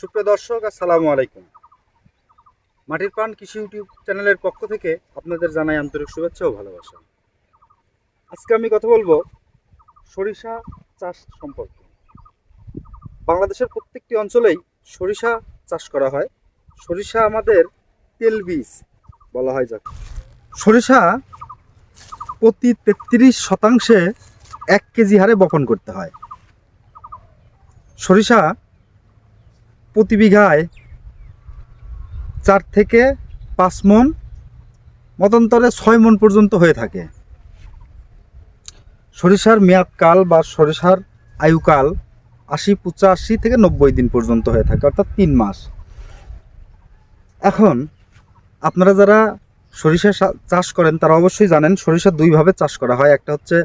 সুপ্রিয় দর্শক, আসসালামু আলাইকুম। মাটির প্রাণ কৃষি ইউটিউব চ্যানেলের পক্ষ থেকে আপনাদের জানাই আন্তরিক শুভেচ্ছা ও ভালোবাসা। আজকে আমি কথা বলব সরিষা চাষ সম্পর্কে। বাংলাদেশের প্রত্যেকটি অঞ্চলেই সরিষা চাষ করা হয়। সরিষা আমাদের তেল বীজ বলা হয় যাকে। সরিষা প্রতি তেত্রিশ শতাংশে এক কেজি হারে বপন করতে হয়। সরিষা প্রতি বিঘায় চার থেকে পাঁচ মন, মতান্তরে ছয় মন পর্যন্ত হয়ে থাকে। সরিষার মেয়াদকাল বা সরিষার আয়ুকাল আশি, পঁচাশি থেকে নব্বই দিন পর্যন্ত হয়ে থাকে, অর্থাৎ তিন মাস। এখন আপনারা যারা সরিষা চাষ করেন, তারা অবশ্যই জানেন সরিষা দুইভাবে চাষ করা হয়। একটা হচ্ছে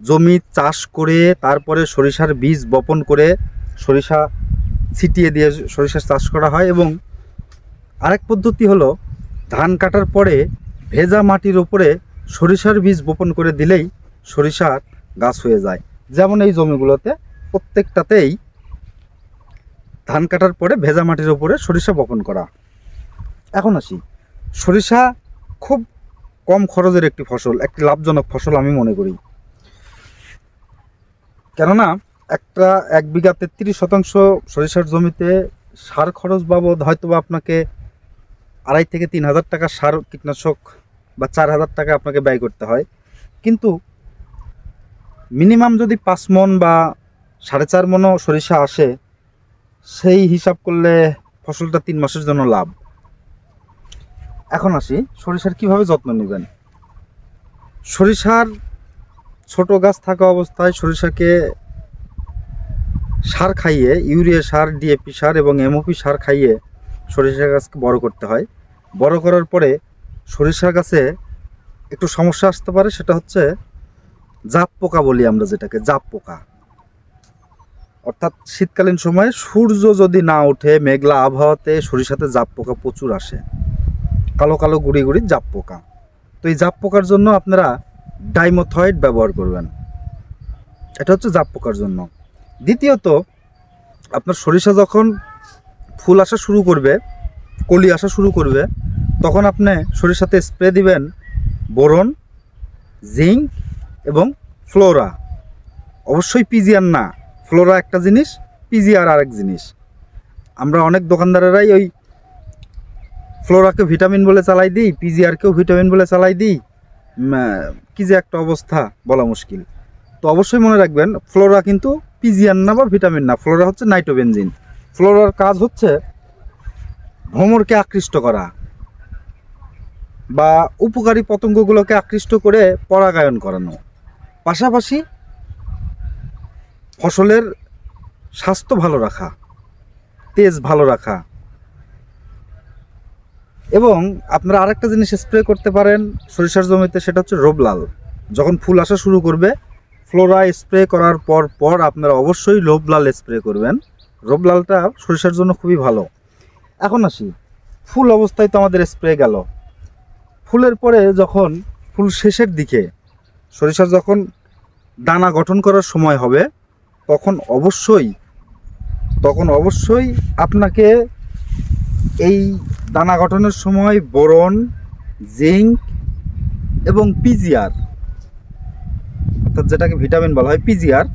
জমি চাষ করে, তারপরে সরিষার বীজ বপন করে সরিষা ছিটিয়ে দিয়ে সরিষা চাষ করা হয় এবং আরেক পদ্ধতি হলো ধান কাটার পরে ভেজা মাটির ওপরে সরিষার বীজ বপন করে দিলেই সরিষার গাছ হয়ে যায়। যেমন এই জমিগুলোতে প্রত্যেকটাতেই ধান কাটার পরে ভেজা মাটির ওপরে সরিষা বপন করা। এখন আসি। সরিষা খুব কম খরচের একটি ফসল, একটি লাভজনক ফসল আমি মনে করি। কেননা একটা এক বিঘা তেত্রিশ শতাংশ সরিষার জমিতে সার খরচ বাবদ হয়তো বা আপনাকে আড়াই থেকে তিন হাজার টাকা সার কীটনাশক বা চার হাজার টাকা আপনাকে ব্যয় করতে হয়। কিন্তু মিনিমাম যদি পাঁচ মন বা সাড়ে চার মনও সরিষা আসে, সেই হিসাব করলে ফসলটা তিন মাসের জন্য লাভ। এখন আসি, সরিষার কীভাবে যত্ন নেবেন? সরিষার ছোট গাছ থাকা অবস্থায় সরিষাকে সার খাইয়ে, ইউরিয়া সার, ডিএপি সার এবং এমওপি সার খাইয়ে সরিষা গাছকে বড় করতে হয়। বড় করার পরে সরিষা গাছে একটু সমস্যা আসতে পারে, সেটা হচ্ছে জাপ পোকা বলি আমরা যেটাকে, জাপ পোকা। অর্থাৎ শীতকালীন সময়ে সূর্য যদি না ওঠে, মেঘলা আবহাওয়াতে সরিষাতে জাপ পোকা প্রচুর আসে। কালো কালো গুড়ি গুড়ি জাপ পোকা। তো এই জাপ পোকার জন্য আপনারা ডাইমোথয়েড ব্যবহার করবেন। এটা হচ্ছে জাপ পোকার জন্য। দ্বিতীয়ত, আপনার সরিষা যখন ফুল আসা শুরু করবে, কলি আসা শুরু করবে, তখন আপনি সরিষাতে স্প্রে দিবেন বোরন, জিঙ্ক এবং ফ্লোরা। অবশ্যই পিজিআর না, ফ্লোরা একটা জিনিস, পিজিআর আরেক জিনিস। আমরা অনেক দোকানদারেরাই ওই ফ্লোরাকে ভিটামিন বলে চালাই দিই, পিজিআরকেও ভিটামিন বলে চালাই দিই। কি যে একটা অবস্থা, বলা মুশকিল। তো অবশ্যই মনে রাখবেন, ফ্লোরা কিন্তু পিজিয়ান না বা ভিটামিন না, ফ্লোরা হচ্ছে নাইট্রোবেনজিন। ফ্লোরার কাজ হচ্ছে ভ্রমরকে আকৃষ্ট করা বা উপকারী পতঙ্গগুলোকে আকৃষ্ট করে পরাগায়ন করানো। পাশাপাশি ফসলের স্বাস্থ্য ভালো রাখা, তেজ ভালো রাখা। এবং আপনারা আরেকটা জিনিস স্প্রে করতে পারেন সরিষার জমিতে, সেটা হচ্ছে রোবলাল। যখন ফুল আসা শুরু করবে ফ্লোরা স্প্রে করার পর পর আপনারা অবশ্যই রোবলাল স্প্রে করবেন। রোবলালটা সরিষার জন্য খুবই ভালো। এখন আসি। ফুল অবস্থায় তো আমাদের স্প্রে গেল। ফুলের পরে যখন ফুল শেষের দিকে সরিষা যখন দানা গঠন করার সময় হবে, তখন অবশ্যই তখন অবশ্যই আপনাকে এই দানা গঠনের সময় বোরন জিঙ্ক এবং পিজিআর অর্থাৎ যেটাকে ভিটামিন বলা হয় পিজিআর,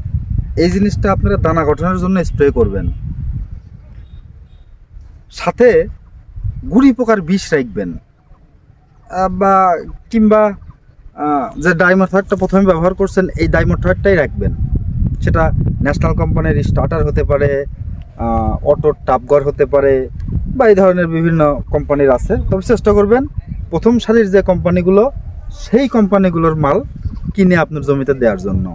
এই জিনিসটা আপনারা দানা গঠনের জন্য স্প্রে করবেন। সাথে গুড়ি পোকার বিষ রাখবেন। বা কিংবা যে ডাইমোথয়েডটা প্রথমে ব্যবহার করছেন, এই ডাইমোথয়েডটাই রাখবেন। সেটা ন্যাশনাল কোম্পানির স্টার্টার হতে পারে অটো টাপগর হতে পারে, বা এই ধরনের বিভিন্ন কোম্পানির আছে। তবে চেষ্টা করবেন, প্রথম সারির যে কোম্পানিগুলো, সেই কোম্পানিগুলোর মাল কিনে আপনার জমিতে দেওয়ার জন্য?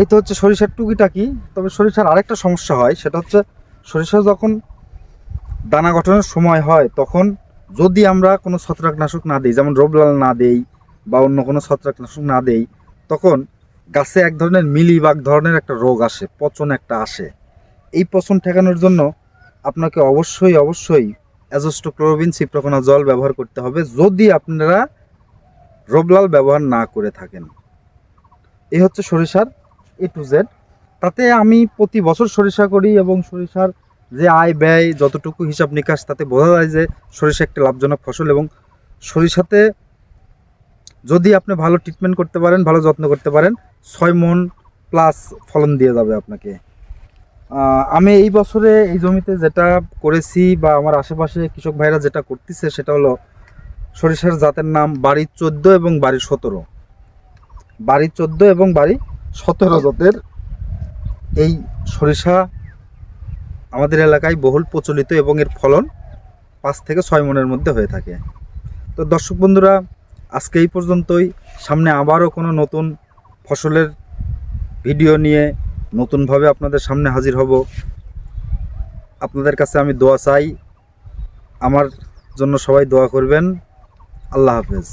এই তো হচ্ছে সরিষার টুকিটাকি তবে সরিষার আরেকটা সমস্যা হয়, সেটা হচ্ছে সরিষা যখন দানা গঠনের সময় হয়, তখন যদি আমরা কোনো ছত্রাকনাশক না দিই, যেমন রোবলাল না দেই বা অন্য কোনো ছত্রাকনাশক না দেই, তখন গাছে এক ধরনের মিলিবাগ ধরনের একটা রোগ আসে, পচন একটা আসে। এই পচন ঠেকানোর জন্য আপনাকে অবশ্যই অবশ্যই অ্যাজোস্টোক্লোরোবিন সিপ্রোকোনা জল ব্যবহার করতে হবে। যদি আপনারা রোবলাল ব্যবহার না করে থাকেন। এই হচ্ছে সরিষার এ টু জেড তাতে আমি প্রতি বছর সরিষা করি এবং সরিষার যে আয় ব্যয়, যতটুকু হিসাব নিকাশ, তাতে বোঝা যায় যে সরিষা একটি লাভজনক ফসল এবং সরিষাতে যদি আপনি ভালো ট্রিটমেন্ট করতে পারেন, ভালো যত্ন করতে পারেন, ছয় মন প্লাস ফলন দিয়ে যাবে আপনাকে। আমি এই বছরে এই জমিতে যেটা করেছি বা আমার আশেপাশে কৃষক ভাইরা যেটা করতেছে, সেটা হলো সরিষার জাতের নাম বাড়ি চোদ্দ এবং বাড়ি সতেরো। বাড়ি চোদ্দ এবং বাড়ি সতেরো জাতের এই সরিষা আমাদের এলাকায় বহুল প্রচলিত এবং এর ফলন পাঁচ থেকে ছয় মনের মধ্যে হয়ে থাকে। তো দর্শক বন্ধুরা, আজকে এই পর্যন্তই। সামনে আবারও কোনো নতুন ফসলের ভিডিও নিয়ে নতুনভাবে আপনাদের সামনে হাজির হব। আপনাদের কাছে আমি দোয়া চাই। আমার জন্য সবাই দোয়া করবেন। আল্লাহ হাফেজ।